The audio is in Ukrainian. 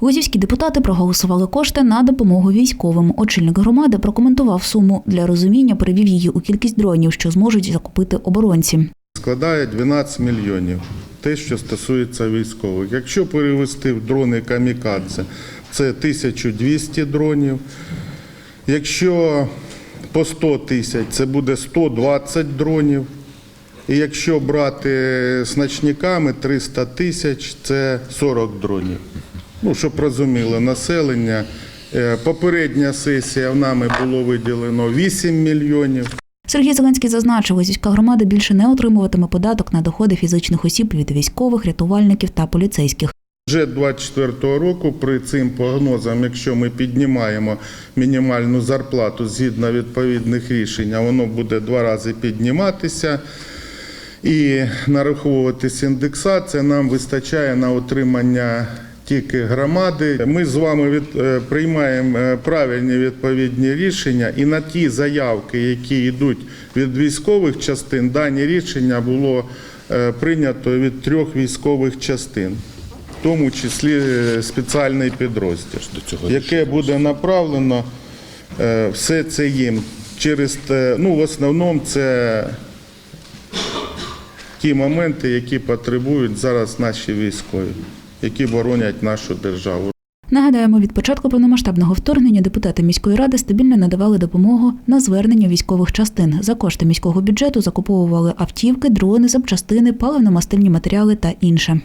Гузівські депутати проголосували кошти на допомогу військовим. Очільник громади прокоментував суму для розуміння, перевів її у кількість дронів, що зможуть закупити оборонці. складає 12 мільйонів. Те, що стосується військових. Якщо перевести в дрони камікадзе, це 1200 дронів. Якщо по 100 тисяч, це буде 120 дронів. І якщо брати з ночниками 300 тисяч, це 40 дронів. Ну, щоб розуміло, населення. Е, Попередня сесія в нами було виділено 8 мільйонів. Сергій Зеленський зазначив, Гузівська громада більше не отримуватиме податок на доходи фізичних осіб від військових, рятувальників та поліцейських. Вже 24 року при цим прогнозам, якщо ми піднімаємо мінімальну зарплату згідно відповідних рішень, воно буде два рази підніматися і нараховуватись індексація, нам вистачає на отримання тільки громади. Ми з вами від, е, приймаємо е, правильні відповідні рішення, і на ті заявки, які йдуть від військових частин, дані рішення було е, прийнято від трьох військових частин в тому числі спеціальний підрозділ, яке буде направлено все це їм через ну в основному це ті моменти, які потребують зараз наші військові, які боронять нашу державу. Нагадаємо, від початку повномасштабного вторгнення депутати міської ради стабільно надавали допомогу на звернення військових частин. За кошти міського бюджету закуповували автівки, дрони, запчастини, паливно-мастильні матеріали та інше.